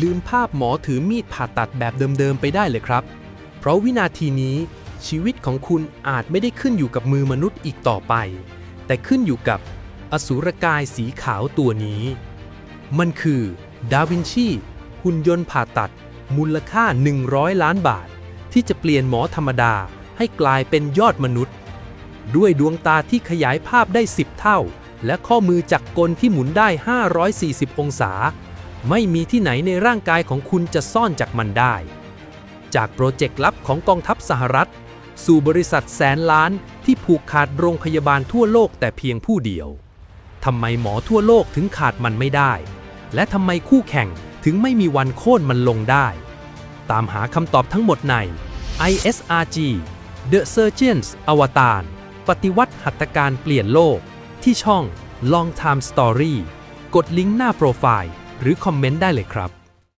ลืมภาพหมอถือมีดผ่าตัดแบบเดิมๆไปได้เลยครับ เพราะวินาทีนี้ชีวิตของคุณอาจไม่ได้ขึ้นอยู่กับมือมนุษย์อีกต่อไป แต่ขึ้นอยู่กับอสูรกายสีขาวตัวนี้ มันคือดาวินชี หุ่นยนต์ผ่าตัด มูลค่า 100 ล้านบาท ที่จะเปลี่ยนหมอธรรมดาให้กลายเป็นยอดมนุษย์ ด้วยดวงตาที่ขยายภาพได้ 10 เท่า และข้อมือจักรกลที่หมุนได้ 540 องศา ไม่มีที่ไหนในร่างกายของคุณจะซ่อนจากมันได้ จากโปรเจกต์ลับของกองทัพสหรัฐ สู่บริษัทแสนล้านที่ผูกขาดโรงพยาบาลทั่วโลกแต่เพียงผู้เดียวทำไมหมอทั่วโลกถึงขาดมันไม่ได้ และทำไมคู่แข่งถึงไม่มีวันโค่นมันลงได้ ตามหาคำตอบทั้งหมดใน ISRG The Surgeons อวตารปฏิวัติหัตถการเปลี่ยนโลก ที่ช่อง Long Time Story กดลิงก์หน้าโปรไฟล์ หรือคอมเมนต์ได้เลยครับ